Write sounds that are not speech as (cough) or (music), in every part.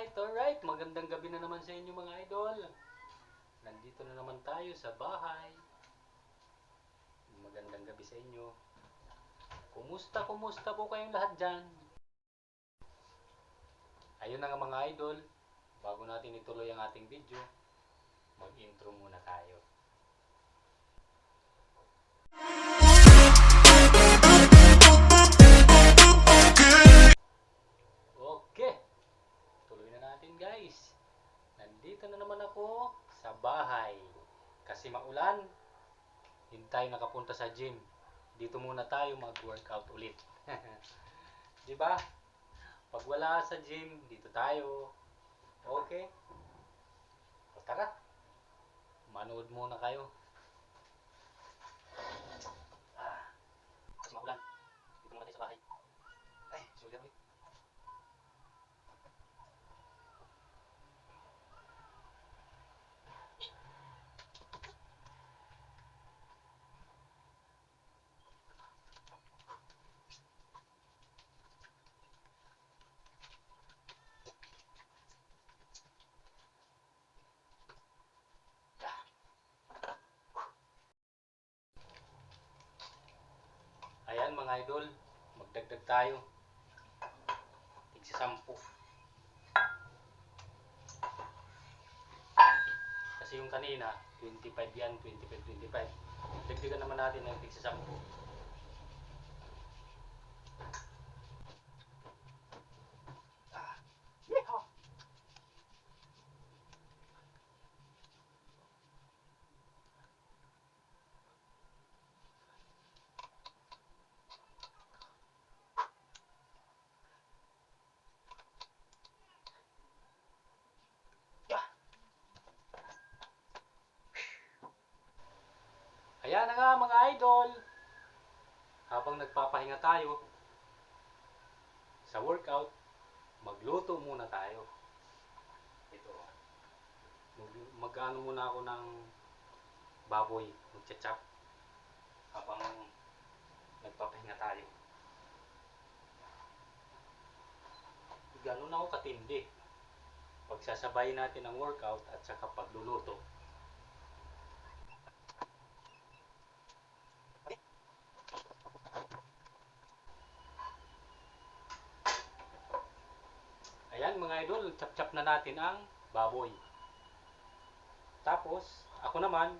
Alright, alright. Magandang gabi na naman sa inyo mga idol. Nandito na naman tayo sa bahay. Magandang gabi sa inyo. Kumusta, kumusta po kayong lahat dyan? Ayun nga mga idol. Bago natin ituloy ang ating video, mag-intro muna tayo. Tayo nakapunta sa gym. Dito muna tayo mag-workout ulit. (laughs) 'Di ba? Pag wala sa gym, dito tayo. Okay? O tara. Manood muna kayo. Ah, kasi maulan. Dito muna tayo sa bahay. Ay, sorry ulit. Ayan mga idol, magdagdag tayo. Tigsi sampu. Kasi yung kanina, 25 yan, 25, 25. Dagdagan naman natin ng tigsi na nga mga idol. Habang nagpapahinga tayo sa workout, magluto muna tayo. Ito. Mag, mag-ano muna ako ng baboy, magcha-chop habang nagpapahinga tayo. Ganun ako katindi. Pagsasabay natin ang workout at saka pagluluto. Ayan mga idol, chap-chap na natin ang baboy. Tapos, ako naman,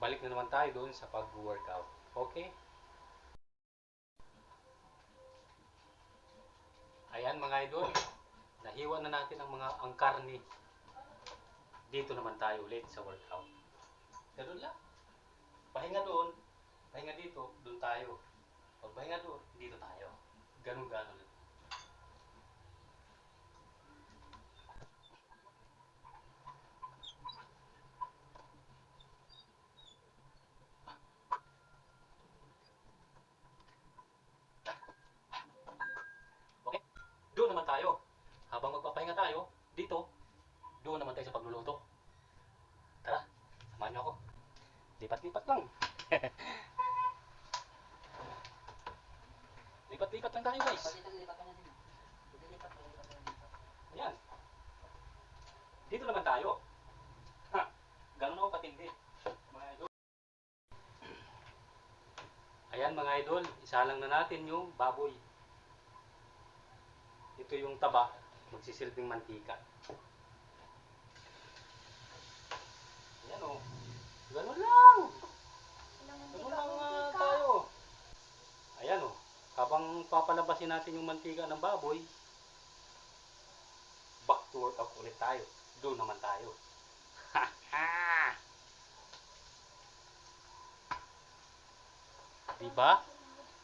balik na naman tayo doon sa pag-workout. Okay? Ayan mga idol, nahiwa na natin ang mga ang karni. Dito naman tayo ulit sa workout. Ganun lang. Pahinga doon, pahinga dito, doon tayo. Pag pahinga doon, dito tayo. Ganun-ganun. Okay? Doon naman tayo. Habang magpapahinga tayo, dito, doon naman tayo sa pagluluto. Tara, samahan niyo ako. Lipat-lipat lang. Lipat-lipat lang tayo guys. Ayan. Dito naman tayo. Ha, ganun ako katindi. Mga idol. Ayan mga idol, isa lang na natin yung baboy. Ito yung taba, magsisilbing mantika. Ayan o. Ganun lang. Ganun lang ah, tayo. Ayan o. Habang papalabasin natin yung mantika ng baboy, back to workout ulit tayo. Doon naman tayo. (laughs) Ha ha! Diba?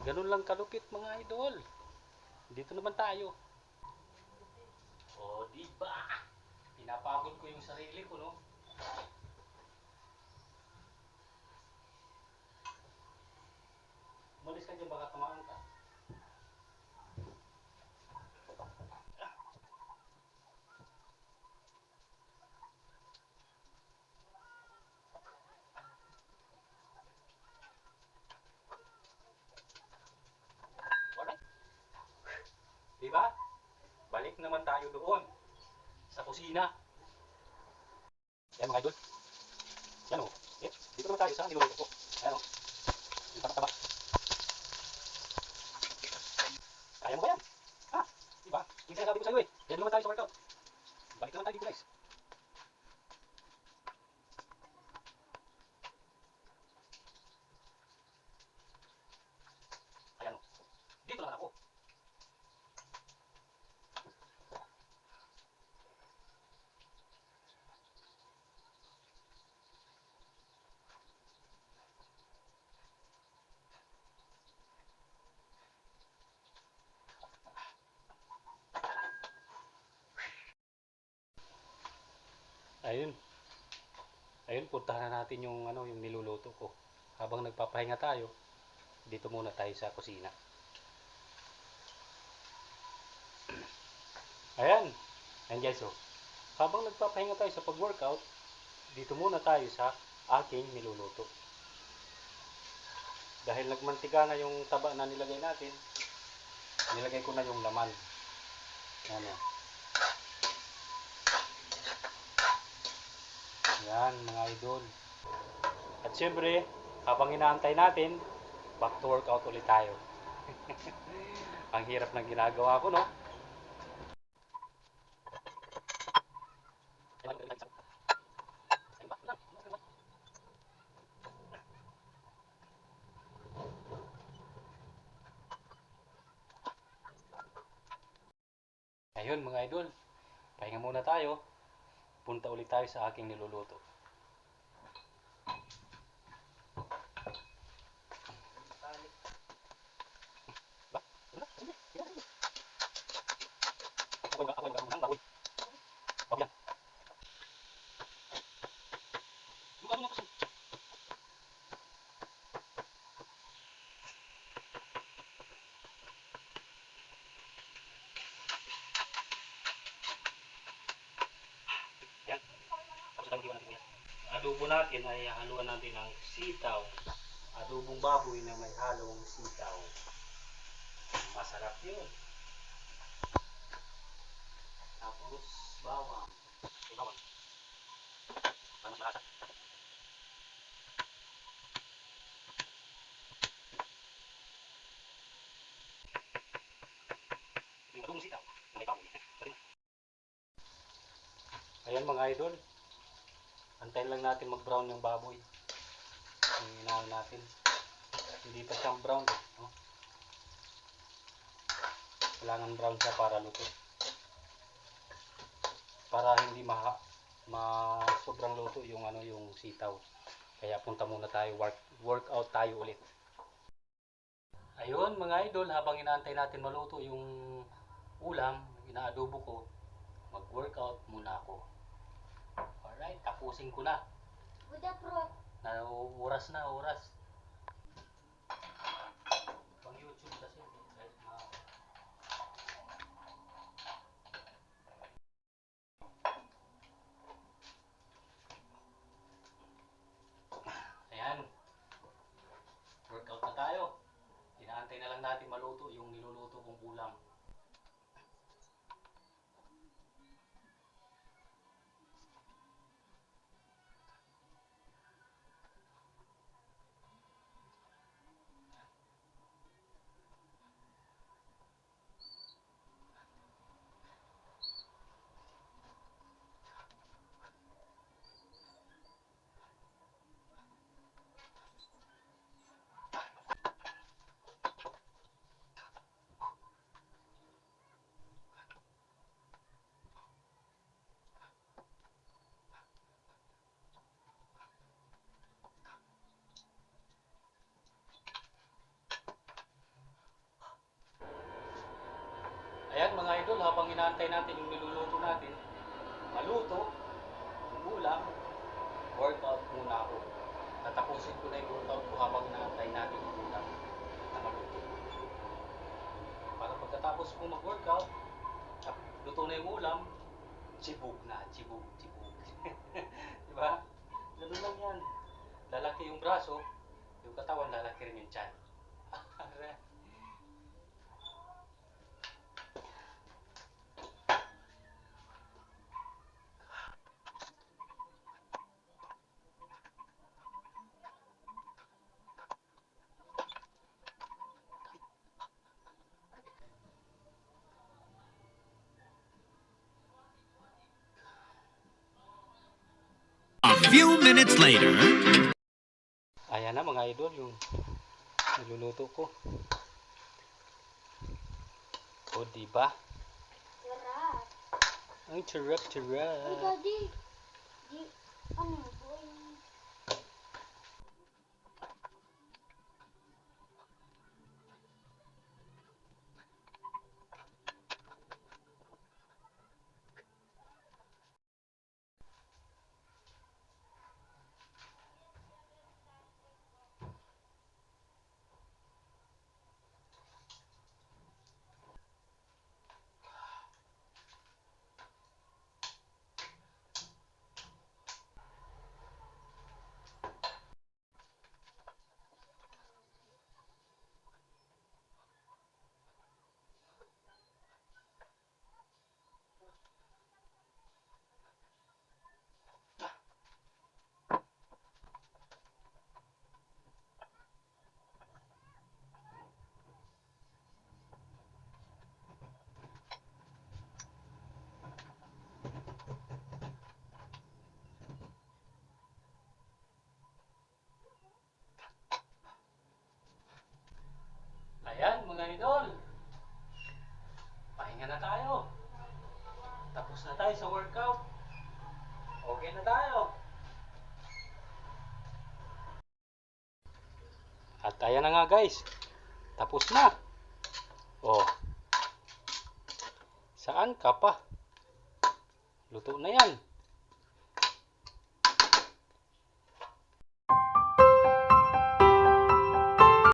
Ganun lang kalupit mga idol. Dito naman tayo. O, diba? Pinapagod ko yung sarili ko, no? Umalis ka dyan, baka tumaan ka. Alright? Diba? Balik naman tayo doon. sa kusina. Yan mga idol. Yan o. Eh, dito naman tayo sa niluluto ko. Ayan o. Yung taba-taba. Kaya mo ba yan? Ha? Diba? Yung sinasabi ko sa'yo eh. Yan naman tayo sa workout. Balik naman tayo dito guys. Ayan o. Dito naman ako. Ayun. Ayun, puntahan na natin yung ano, yung niluluto ko. Habang nagpapahinga tayo, dito muna tayo sa kusina. Ayan. Ayan guys, oh. Habang nagpapahinga tayo sa pag-workout, dito muna tayo sa aking niluluto. Dahil nagmantika na yung taba na nilagay natin, nilagay ko na yung laman. Ayan, Yan, mga idol. At syempre, habang inaantay natin, back to workout ulit tayo. (laughs) Ang hirap ng ginagawa ko, no? Ayun, mga idol. Pahinga muna tayo punta ulit tayo sa aking niluluto. Ba? Wala, sige, sige, sige. Ako yung ako yung unang baboy. Huwag yan. Yung ano kasi. Yan. Tapos lang natin yan. Adobo natin ay haluan natin ng sitaw. Adobong baboy na may halong sitaw. Masarap yun. Tapos bawang. Bawang. Mas malasa. Sitaw. Ayan mga idol. Antayin lang natin mag-brown yung baboy. Yung inaano natin. Hindi pa siyang brown. Eh, no? Kailangan brown siya para luto. Para hindi ma, ma sobrang luto yung ano yung sitaw. Kaya punta muna tayo work workout tayo ulit. Ayun mga idol, habang inaantay natin maluto yung ulam, inaadobo ko, mag-workout muna ako. Alright, tapusin ko na. Buda pro. Na oras na, oras. Pang YouTube kasi. eh, ma- Ayan. Workout na tayo. Inaantay na lang natin maluto yung niluluto kong ulam. Ayan mga idol, habang inaantay natin yung niluluto natin, maluto, ulam, workout muna ako. Tatapusin ko na yung workout ko habang inaantay natin yung ulam na maluto. Para pagkatapos ko mag-workout, ah, luto na yung ulam, chibog na, chibog, chibog. (laughs) Di ba? Ganun lang yan. Lalaki yung braso, yung katawan lalaki rin yung tiyan. Few minutes later. Ayan na mga idol yung niluluto ko. O di ba? Ang charap Ay, charap. daddy. Di, ano, boy. Ayan mga idol. Pahinga na tayo. Tapos na tayo sa workout. Okay na tayo. At ayan na nga guys. Tapos na. Oh. Saan ka pa? Luto na yan.